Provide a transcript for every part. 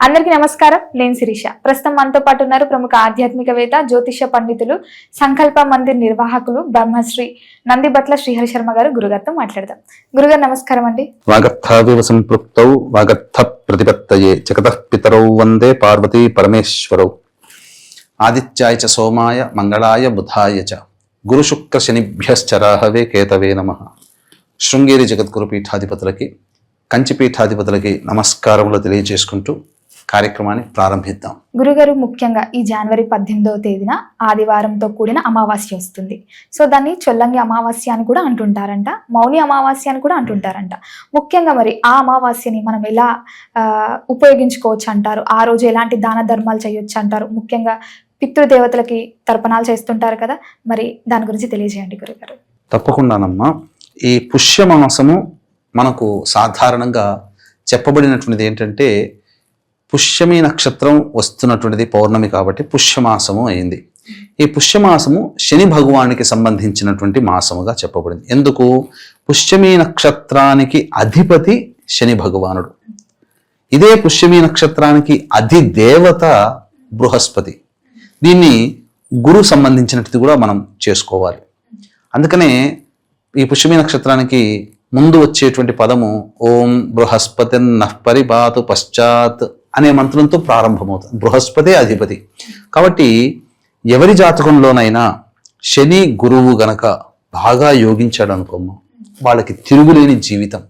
అందరికీ నమస్కారం. నేను శిరీష. ప్రస్తుతం మనతో పాటు ఉన్నారు ప్రముఖ ఆధ్యాత్మికవేత్త జ్యోతిష పండితులు సంకల్ప మందిర్ నిర్వాహకులు బ్రహ్మశ్రీ నందిబట్ల శ్రీహరి శర్మ గారు గురుగారితో మాట్లాడదాం. గురుగారు నమస్కారం అండి. వాగర్థావివ సంపృక్తౌ వాగర్థ ప్రతిపత్తయే జగత పితరౌ వందే పార్వతీ పరమేశ్వరౌ. ఆదిత్యాయ చ సోమాయ మంగళాయ బుధాయ చ. గురు శుక్ర శనిభ్యశ్చరాహవే కేతవే నమ. శృంగేరి జగద్గురు పీఠాధిపతులకి కంచి పీఠాధిపతులకి నమస్కారములు తెలియజేసుకుంటూ కార్యక్రమాన్ని ప్రారంభిద్దాం. గురుగారు ముఖ్యంగా ఈ జనవరి పద్దెనిమిదవ తేదీన ఆదివారంతో కూడిన అమావాస్య వస్తుంది. సో దాన్ని చొల్లంగి అమావాస్య అని కూడా అంటుంటారంట మౌని అమావాస్య అని కూడా అంటుంటారంట. ముఖ్యంగా మరి ఆ అమావాస్యని మనం ఎలా ఆ, ఉపయోగించుకోవచ్చు అంటారు? ఆ రోజు ఎలాంటి దాన ధర్మాలు చేయొచ్చు అంటారు? ముఖ్యంగా పితృదేవతలకి తర్పణాలు చేస్తుంటారు కదా మరి దాని గురించి తెలియజేయండి గురుగారు. తప్పకుండానమ్మా. ఈ పుష్యమాసము మనకు సాధారణంగా చెప్పబడినటువంటిది ఏంటంటే పుష్యమి నక్షత్రం వస్తున్నటువంటిది పౌర్ణమి కాబట్టి పుష్యమాసము అయింది. ఈ పుష్యమాసము శని భగవానికి సంబంధించినటువంటి మాసముగా చెప్పబడింది. ఎందుకు? పుష్యమి నక్షత్రానికి అధిపతి శని భగవానుడు. ఇదే పుష్యమి నక్షత్రానికి అధిదేవత బృహస్పతి. దీన్ని గురు సంబంధించినట్టు కూడా మనం చేసుకోవాలి. అందుకనే ఈ పుష్యమి నక్షత్రానికి ముందు వచ్చేటువంటి పదము ఓం బృహస్పతి నఃపరిపాతు పశ్చాత్ అనే మంత్రంతో ప్రారంభమవుతుంది. బృహస్పతే అధిపతి. కాబట్టి ఎవరి జాతకంలోనైనా శని గురువు గనక బాగా యోగించాడు అనుకోము వాళ్ళకి తిరుగులేని జీవితం.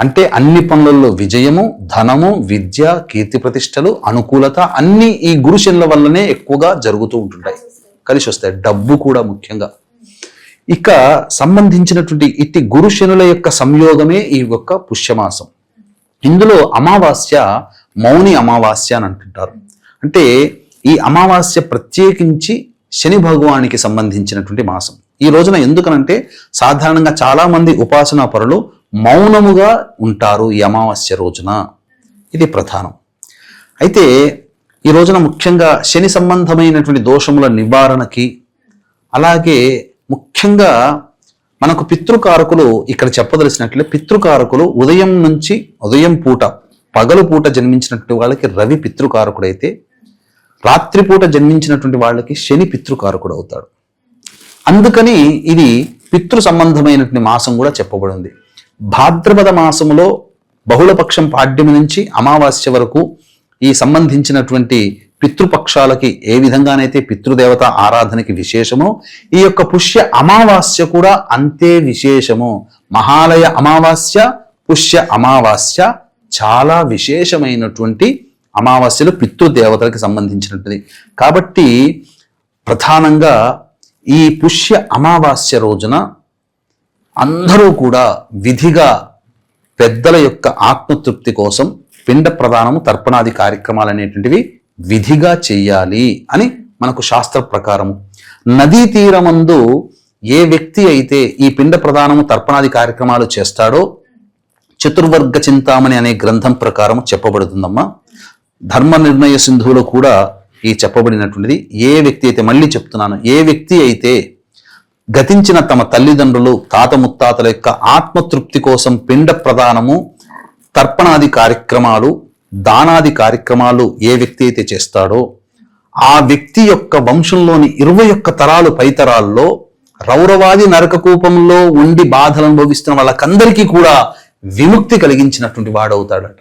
అంటే అన్ని పనులలో విజయము ధనము విద్య కీర్తి ప్రతిష్టలు అనుకూలత అన్ని ఈ గురు శనుల వల్లనే ఎక్కువగా జరుగుతూ ఉంటుంటాయి. కలిసి వస్తాయి. డబ్బు కూడా ముఖ్యంగా. ఇక సంబంధించినటువంటి ఇట్టి గురు శనుల యొక్క సంయోగమే ఈ యొక్క పుష్యమాసం. ఇందులో అమావాస్య మౌని అమావాస్య అని అంటుంటారు. అంటే ఈ అమావాస్య ప్రత్యేకించి శని భగవానికి సంబంధించినటువంటి మాసం. ఈ రోజున ఎందుకనంటే సాధారణంగా చాలామంది ఉపాసనా పరులు మౌనముగా ఉంటారు ఈ అమావాస్య రోజున. ఇది ప్రధానం. అయితే ఈ రోజున ముఖ్యంగా శని సంబంధమైనటువంటి దోషముల నివారణకి అలాగే ముఖ్యంగా మనకు పితృకారకులు ఇక్కడ చెప్పదలసినట్లే పితృకారకులు ఉదయం నుంచి ఉదయం పూట పగలు పూట జన్మించినటువంటి వాళ్ళకి రవి పితృకారకుడైతే రాత్రిపూట జన్మించినటువంటి వాళ్ళకి శని పితృకారకుడు అవుతాడు అందుకని ఇది పితృ సంబంధమైనటువంటి మాసం కూడా చెప్పబడింది. భాద్రపద మాసములో బహుళపక్షం పాడ్యమి నుంచి అమావాస్య వరకు ఈ సంబంధించినటువంటి పితృపక్షాలకి ఏ విధంగానైతే పితృదేవత ఆరాధనకి విశేషమో ఈ యొక్క పుష్య అమావాస్య కూడా అంతే విశేషము. మహాలయ అమావాస్య పుష్య అమావాస్య చాలా విశేషమైనటువంటి అమావాస్యలు పితృదేవతలకు సంబంధించినటువంటిది. కాబట్టి ప్రధానంగా ఈ పుష్య అమావాస్య రోజున అందరూ కూడా విధిగా పెద్దల యొక్క ఆత్మతృప్తి కోసం పిండ ప్రదానము తర్పణాది కార్యక్రమాలు అనేటువంటివి విధిగా చెయ్యాలి అని మనకు శాస్త్ర ప్రకారము. నదీ తీరమందు ఏ వ్యక్తి అయితే ఈ పిండ ప్రదానము తర్పణాది కార్యక్రమాలు చేస్తాడో చతుర్వర్గ చింతామణి అనే గ్రంథం ప్రకారం చెప్పబడుతుందమ్మా. ధర్మ నిర్ణయ సింధువులో కూడా ఈ చెప్పబడినటువంటిది. ఏ వ్యక్తి అయితే మళ్ళీ చెప్తున్నాను ఏ వ్యక్తి అయితే గతించిన తమ తల్లిదండ్రులు తాత ముత్తాతల యొక్క ఆత్మతృప్తి కోసం పిండ ప్రదానము తర్పణాది కార్యక్రమాలు దానాది కార్యక్రమాలు ఏ వ్యక్తి అయితే చేస్తాడో ఆ వ్యక్తి యొక్క వంశంలోని ఇరవై ఒక్క తరాలు పైతరాల్లో రౌరవాది నరక కూపంలో ఉండి బాధలు అనుభవిస్తున్న వాళ్ళకందరికీ కూడా విముక్తి కలిగించినటువంటి వాడవుతాడట.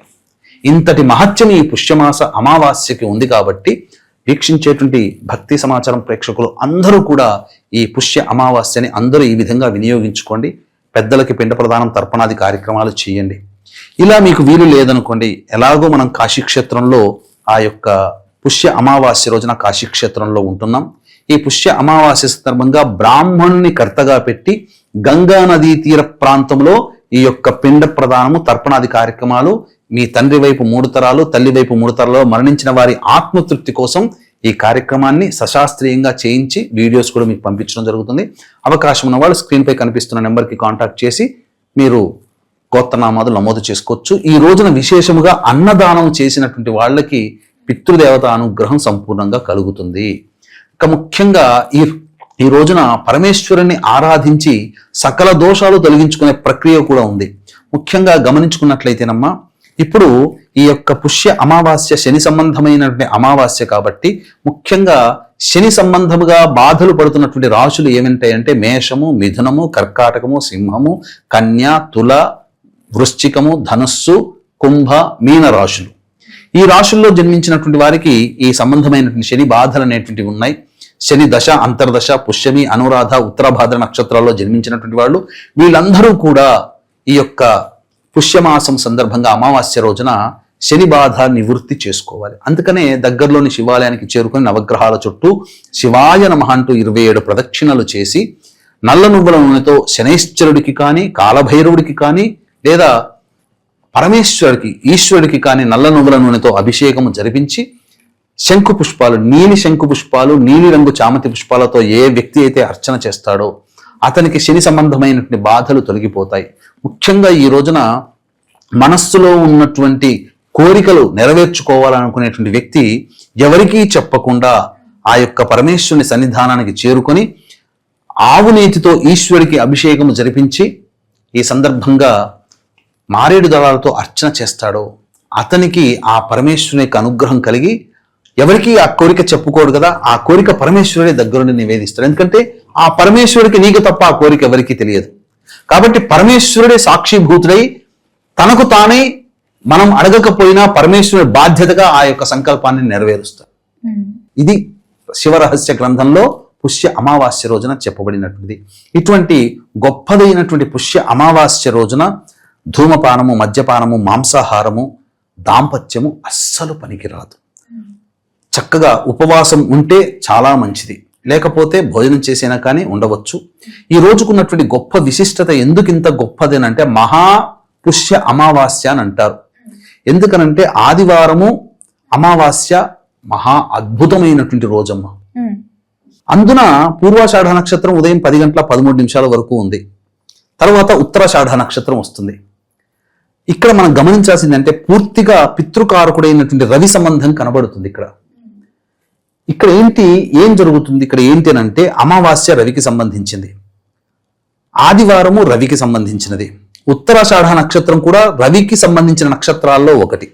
ఇంతటి మహత్యం ఈ పుష్యమాస అమావాస్యకి ఉంది కాబట్టి వీక్షించేటువంటి భక్తి సమాచారం ప్రేక్షకులు అందరూ కూడా ఈ పుష్య అమావాస్యని అందరూ ఈ విధంగా వినియోగించుకోండి. పెద్దలకి పిండ ప్రదానం తర్పణాది కార్యక్రమాలు చేయండి. ఇలా మీకు వీలు లేదనుకోండి ఎలాగో మనం కాశీక్షేత్రంలో ఆ యొక్క పుష్య అమావాస్య రోజున కాశీక్షేత్రంలో ఉంటున్నాం. ఈ పుష్య అమావాస్య సందర్భంగా బ్రాహ్మణుని కర్తగా పెట్టి గంగా నదీ తీర ప్రాంతంలో ఈ యొక్క పిండ ప్రదానము తర్పణాది కార్యక్రమాలు మీ తండ్రి వైపు మూడు తరాలు తల్లి వైపు మూడు తరాలు మరణించిన వారి ఆత్మతృప్తి కోసం ఈ కార్యక్రమాన్ని సశాస్త్రీయంగా చేయించి వీడియోస్ కూడా మీకు పంపించడం జరుగుతుంది. అవకాశం ఉన్న వాళ్ళు స్క్రీన్పై కనిపిస్తున్న నెంబర్కి కాంటాక్ట్ చేసి మీరు గోత్రనామాలు నమోదు చేసుకోవచ్చు. ఈ రోజున విశేషముగా అన్నదానం చేసినటువంటి వాళ్ళకి పితృదేవత అనుగ్రహం సంపూర్ణంగా కలుగుతుంది. ఇక ముఖ్యంగా ఈ ఈ రోజున పరమేశ్వరుని ఆరాధించి సకల దోషాలు తొలగించుకునే ప్రక్రియ కూడా ఉంది. ముఖ్యంగా గమనించుకున్నట్లయితేనమ్మా ఇప్పుడు ఈ యొక్క పుష్య అమావాస్య శని సంబంధమైనటువంటి అమావాస్య కాబట్టి ముఖ్యంగా శని సంబంధముగా బాధలు పడుతున్నటువంటి రాశులు ఏమింటాయంటే మేషము మిథునము కర్కాటకము సింహము కన్య తుల వృశ్చికము ధనుస్సు కుంభ మీన రాశులు. ఈ రాశుల్లో జన్మించినటువంటి వారికి ఈ సంబంధమైనటువంటి శని బాధలు అనేటువంటివి ఉన్నాయి. శని దశ అంతర్దశ పుష్యమి అనురాధ ఉత్తరాభాద్ర నక్షత్రాల్లో జన్మించినటువంటి వాళ్ళు వీళ్ళందరూ కూడా ఈ యొక్క పుష్యమాసం సందర్భంగా అమావాస్య రోజున శని బాధ నివృత్తి చేసుకోవాలి. అందుకనే దగ్గరలోని శివాలయానికి చేరుకుని నవగ్రహాల చుట్టూ శివాయ నమః అంటూ ఇరవై ఏడు ప్రదక్షిణలు చేసి నల్ల నువ్వుల నూనెతో శనైశ్వరుడికి కానీ కాలభైరవుడికి కానీ లేదా పరమేశ్వరుడికి ఈశ్వరుడికి కానీ నల్ల నువ్వుల నూనెతో అభిషేకము జరిపించి శంకు పుష్పాలు నీలి శంకు పుష్పాలు నీలి రంగు చామతి పుష్పాలతో ఏ వ్యక్తి అయితే అర్చన చేస్తాడో అతనికి శని సంబంధమైనటువంటి బాధలు తొలగిపోతాయి. ముఖ్యంగా ఈ రోజున మనస్సులో ఉన్నటువంటి కోరికలు నెరవేర్చుకోవాలనుకునేటువంటి వ్యక్తి ఎవరికీ చెప్పకుండా ఆ యొక్క పరమేశ్వరుని సన్నిధానానికి చేరుకొని ఆవు నీతితో ఈశ్వరికి అభిషేకము జరిపించి ఈ సందర్భంగా మారేడు దళాలతో అర్చన చేస్తాడో అతనికి ఆ పరమేశ్వరుని యొక్క అనుగ్రహం కలిగి ఎవరికి ఆ కోరిక చెప్పుకోడు కదా? ఆ కోరిక పరమేశ్వరుడే దగ్గరుండి నివేదిస్తాడు. ఎందుకంటే ఆ పరమేశ్వరుడికి నీకు తప్ప ఆ కోరిక ఎవరికి తెలియదు. కాబట్టి పరమేశ్వరుడే సాక్షిభూతుడై తనకు తానే మనం అడగకపోయినా పరమేశ్వరుడి బాధ్యతగా ఆ యొక్క సంకల్పాన్ని నెరవేరుస్తాడు. ఉమ్. ఇది శివరహస్య గ్రంథంలో పుష్య అమావాస్య రోజున చెప్పబడినటువంటిది. ఇటువంటి గొప్పదైనటువంటి పుష్య అమావాస్య రోజున ధూమపానము మద్యపానము మాంసాహారము దాంపత్యము అస్సలు పనికిరాదు. చక్కగా ఉపవాసం ఉంటే చాలా మంచిది. లేకపోతే భోజనం చేసినా కానీ ఉండవచ్చు. ఈ రోజుకున్నటువంటి గొప్ప విశిష్టత ఎందుకు ఇంత గొప్పదేనంటే మహా పుష్య అమావాస్య అని అంటారు. ఎందుకనంటే ఆదివారము అమావాస్య మహా అద్భుతమైనటువంటి రోజమ్మ. అందున పూర్వాషాఢ నక్షత్రం ఉదయం పది గంటల పదమూడు నిమిషాల వరకు ఉంది. తర్వాత ఉత్తరాషాఢ నక్షత్రం వస్తుంది. ఇక్కడ మనం గమనించాల్సిందంటే పూర్తిగా పితృకారకుడైనటువంటి రవి సంబంధం కనబడుతుంది ఇక్కడ. ఇక్కడ ఏంటి ఏం జరుగుతుంది? ఇక్కడ ఏంటి అని అంటే అమావాస్య రవికి సంబంధించింది. ఆదివారము రవికి సంబంధించినది. ఉత్తరాషాఢ నక్షత్రం కూడా రవికి సంబంధించిన నక్షత్రాల్లో ఒకటి.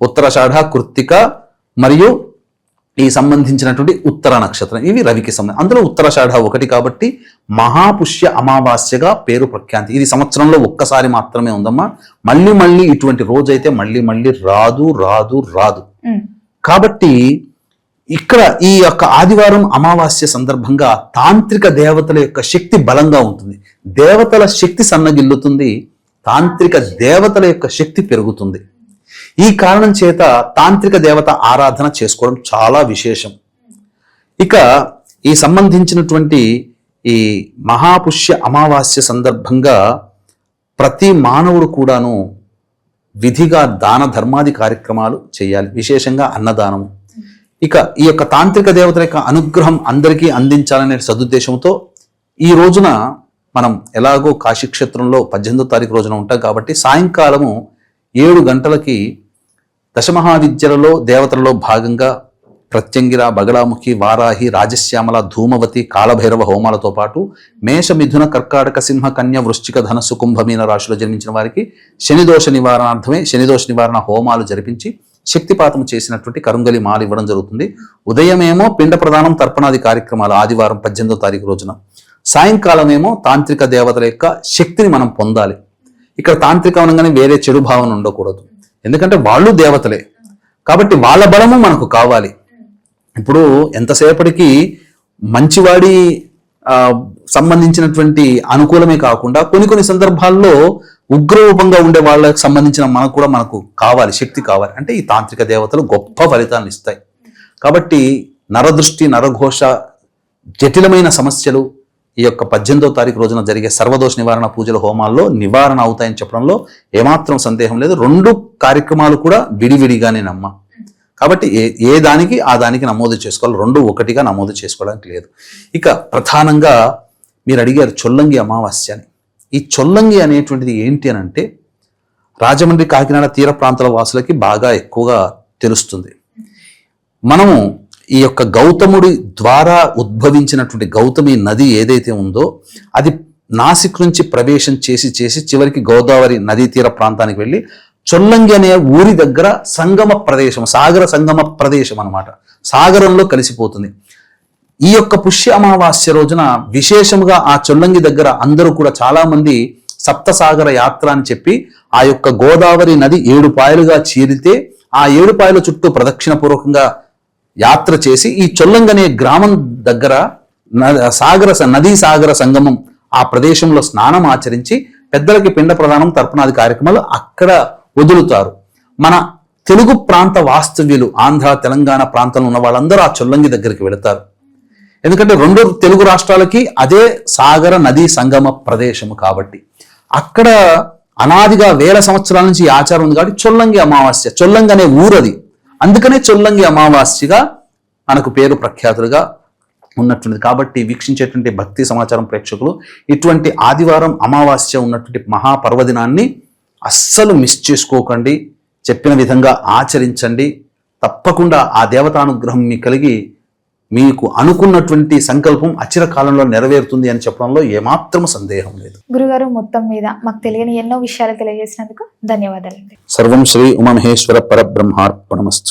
ఉత్తరాషాఢ కృత్తిక మరియు ఈ సంబంధించినటువంటి ఉత్తర నక్షత్రం ఇవి రవికి సంబంధం అందులో ఉత్తరాషాఢ ఒకటి కాబట్టి మహాపుష్య అమావాస్యగా పేరు ప్రఖ్యాంతి. ఇది సంవత్సరంలో ఒక్కసారి మాత్రమే ఉందమ్మా. మళ్ళీ మళ్ళీ ఇటువంటి రోజైతే మళ్ళీ మళ్ళీ రాదు రాదు రాదు. కాబట్టి ఇక్కడ ఈ యొక్క ఆదివారం అమావాస్య సందర్భంగా తాంత్రిక దేవతల యొక్క శక్తి బలంగా ఉంటుంది. దేవతల శక్తి సన్నగిల్లుతుంది తాంత్రిక దేవతల యొక్క శక్తి పెరుగుతుంది. ఈ కారణం చేత తాంత్రిక దేవత ఆరాధన చేసుకోవడం చాలా విశేషం. ఇక ఈ సంబంధించినటువంటి ఈ మహాపుష్య అమావాస్య సందర్భంగా ప్రతి మానవుడు కూడాను విధిగా దాన ధర్మాది కార్యక్రమాలు చేయాలి. విశేషంగా అన్నదానము. ఇక ఈ యొక్క తాంత్రిక దేవతల యొక్క అనుగ్రహం అందరికీ అందించాలనే సదుద్దేశంతో ఈ రోజున మనం ఎలాగో కాశీక్షేత్రంలో పద్దెనిమిదో తారీఖు రోజున ఉంటాం కాబట్టి సాయంకాలము ఏడు గంటలకి దశమహావిద్యలలో దేవతలలో భాగంగా ప్రత్యంగిర బగలాముఖి వారాహి రాజశ్యామల ధూమవతి కాలభైరవ హోమాలతో పాటు మేష మిథున కర్కాటక సింహ కన్య వృశ్చిక ధనస్సు కుంభమీన రాశిలో జన్మించిన వారికి శనిదోష నివారణార్థమే శనిదోష నివారణ హోమాలు జరిపించి శక్తిపాతం చేసినటువంటి కరుంగలి మాలు ఇవ్వడం జరుగుతుంది. ఉదయమేమో పిండ ప్రదానం తర్పణాది కార్యక్రమాలు ఆదివారం పద్దెనిమిదో తారీఖు రోజున. సాయంకాలమేమో తాంత్రిక దేవతల యొక్క శక్తిని మనం పొందాలి. ఇక్కడ తాంత్రికం అనగానే వేరే చెడు భావన ఉండకూడదు. ఎందుకంటే వాళ్ళు దేవతలే. కాబట్టి వాళ్ళ బలము మనకు కావాలి. ఇప్పుడు ఎంతసేపటికి మంచివాడి ఆ, సంబంధించినటువంటి అనుకూలమే కాకుండా కొన్ని కొన్ని సందర్భాల్లో ఉగ్రరూపంగా ఉండే వాళ్ళకి సంబంధించిన మనకు కూడా మనకు కావాలి శక్తి కావాలి. అంటే ఈ తాంత్రిక దేవతలు గొప్ప ఫలితాలను ఇస్తాయి. కాబట్టి నరదృష్టి నరఘోష జటిలమైన సమస్యలు ఈ యొక్క పద్దెనిమిదో తారీఖు రోజున జరిగే సర్వదోష నివారణ పూజల హోమాల్లో నివారణ అవుతాయని చెప్పడంలో ఏమాత్రం సందేహం లేదు. రెండు కార్యక్రమాలు కూడా విడివిడిగానే నమ్మ. కాబట్టి ఏ ఏ దానికి ఆ దానికి నమోదు చేసుకోవాలి. రెండు ఒకటిగా నమోదు చేసుకోవడానికి లేదు. ఇక ప్రధానంగా మీరు అడిగారు చొల్లంగి అమావాస్య అని. ఈ చొల్లంగి అనేటువంటిది ఏంటి అని అంటే రాజమండ్రి కాకినాడ తీర ప్రాంతాల వాసులకి బాగా ఎక్కువగా తెలుస్తుంది. మనము ఈ యొక్క గౌతముడి ద్వారా ఉద్భవించినటువంటి గౌతమి నది ఏదైతే ఉందో అది నాసిక్ నుంచి ప్రవేశం చేసి చేసి చివరికి గోదావరి నదీ తీర ప్రాంతానికి వెళ్ళి చొల్లంగి అనే ఊరి దగ్గర సంగమ ప్రదేశం సాగర సంగమ ప్రదేశం అనమాట సాగరంలో కలిసిపోతుంది. ఈ యొక్క పుష్య అమావాస్య రోజున విశేషముగా ఆ చొల్లంగి దగ్గర అందరూ కూడా చాలా మంది సప్తసాగర యాత్ర అని చెప్పి ఆ యొక్క గోదావరి నది ఏడు పాయలుగా చీరితే ఆ ఏడు పాయల చుట్టూ ప్రదక్షిణ పూర్వకంగా యాత్ర చేసి ఈ చొల్లంగి అనే గ్రామం దగ్గర న- సాగర నదీ సాగర సంగమం ఆ ప్రదేశంలో స్నానం ఆచరించి పెద్దలకి పిండ ప్రదానం తర్పణాది కార్యక్రమాలు అక్కడ వదులుతారు. మన తెలుగు ప్రాంత వాస్తవ్యులు ఆంధ్ర తెలంగాణ ప్రాంతంలో ఉన్న వాళ్ళందరూ ఆ చొల్లంగి దగ్గరికి వెళతారు. ఎందుకంటే రెండు తెలుగు రాష్ట్రాలకి అదే సాగర నదీ సంగమ ప్రదేశము కాబట్టి. అక్కడ అనాదిగా వేల సంవత్సరాల నుంచి ఈ ఆచారం ఉంది కాబట్టి చొల్లంగి అమావాస్య చొల్లంగి అనే ఊరది. అందుకనే చొల్లంగి అమావాస్యగా మనకు పేరు ప్రఖ్యాతులుగా ఉన్నట్టుంది కాబట్టి వీక్షించేటువంటి భక్తి సమాచారం ప్రేక్షకులు ఇటువంటి ఆదివారం అమావాస్య ఉన్నటువంటి మహాపర్వదినాన్ని అస్సలు మిస్ చేసుకోకండి. చెప్పిన విధంగా ఆచరించండి. తప్పకుండా ఆ దేవతానుగ్రహం మీకు కలిగి మీకు అనుకున్నటువంటి సంకల్పం అచిర కాలంలో నెరవేరుతుంది అని చెప్పడంలో ఏమాత్రం సందేహం లేదు. గురుగారు మొత్తం మీద మాకు తెలియని ఎన్నో విషయాలు తెలియజేసినందుకు ధన్యవాదాలండి. సర్వం శ్రీ ఉమామహేశ్వర పరబ్రహ్మార్పణమస్తు.